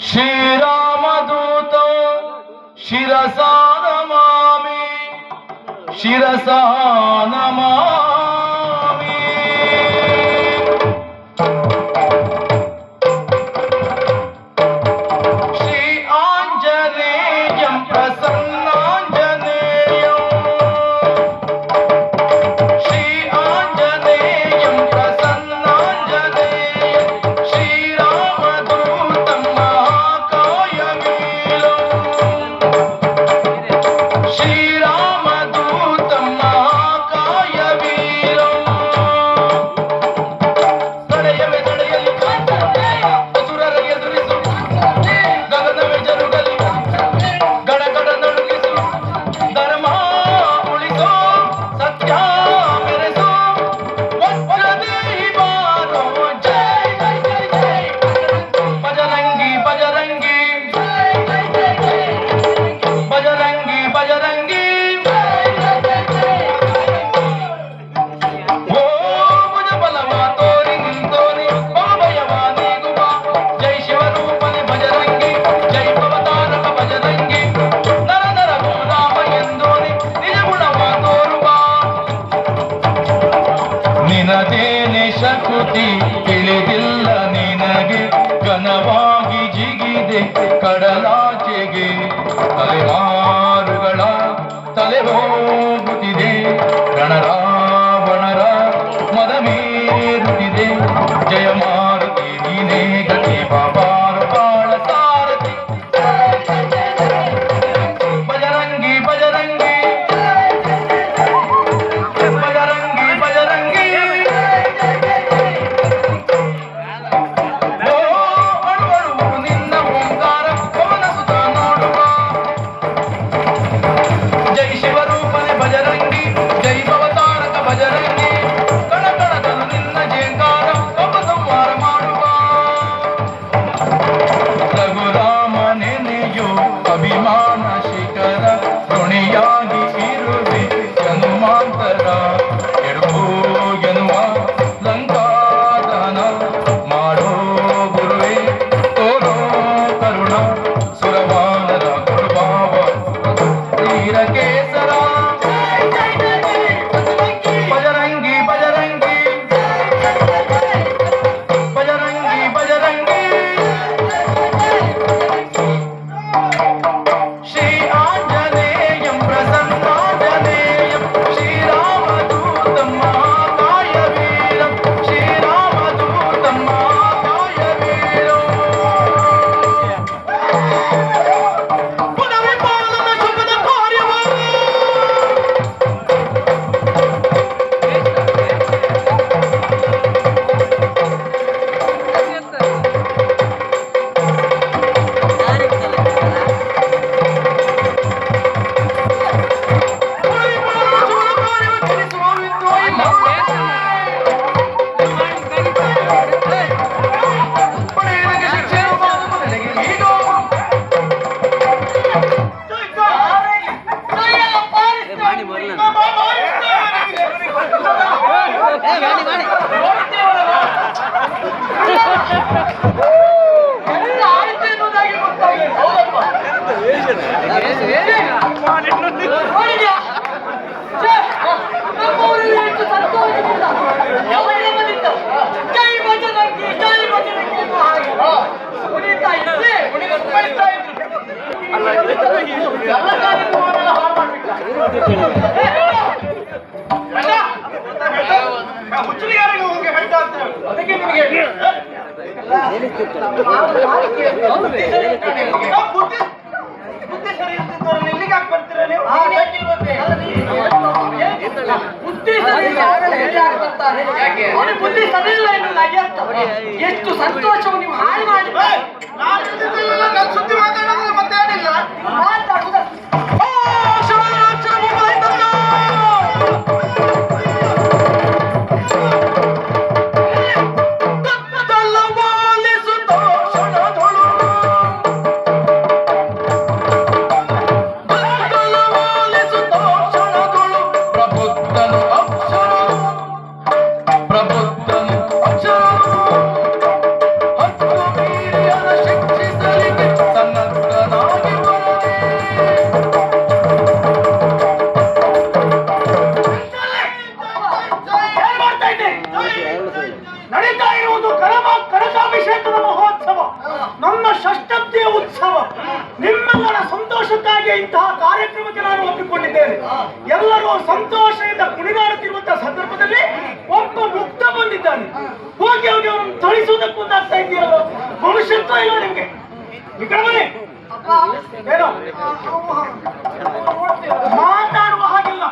శ్రీరామదూత శిరసా నమామి శిరసా నమామి ಕಡಲಾಚೆಗೆ ತಲೆಮಾರುಗಳ ತಲೆ ಹೋಗುತ್ತಿದೆ ರಣರಾವಣರ ಮದ ಮೀರುತ್ತಿದೆ ಜಯಮಾ ಮಾಡಿ ಮೊದಲ. ಕೈ ಬಜನಕ್ಕೆ ಕೈ ಬಜನಕ್ಕೆ ಹಾಗೆ ಕುಣಿತಾ ಬುದ್ಧಿ ಎಷ್ಟು ಸಂತೋಷವು ನೀವು ಹಾಳು ಮಾಡಿ ನಾನು ಸುದ್ದಿ ಮಾತಾಡೋದು ಮತ್ತೆ ಏನಿಲ್ಲ ಮಾತಾಡುವುದಲ್ಲ ನಿಮ್ಮೆಲ್ಲರ ಸಂತೋಷಕ್ಕಾಗಿ ಇಂತಹ ಕಾರ್ಯಕ್ರಮಕ್ಕೆ ನಾನು ಒಪ್ಪಿಕೊಂಡಿದ್ದೇನೆ. ಎಲ್ಲರೂ ಸಂತೋಷದಿಂದ ಕುಣಿದಾಡುತ್ತಿರುವಂತಹ ಸಂದರ್ಭದಲ್ಲಿ ಒಬ್ಬ ಮುಕ್ತ ಬಂದಿದ್ದಾನೆ. ಹೋಗಿ ಹೋಗಿ ಅವನು ಥಳಿಸುವುದಕ್ಕೆ ಮುಂದಾಗ್ತಾ ಇದೆಯಲ್ಲ ಮನುಷ್ಯತ್ವ ಇಲ್ಲ ನಿಮ್ಗೆ? ಹಾಗಿಲ್ಲ ಏನೋ? ಮಾತಾಡುವ ಹಾಗಿಲ್ಲ.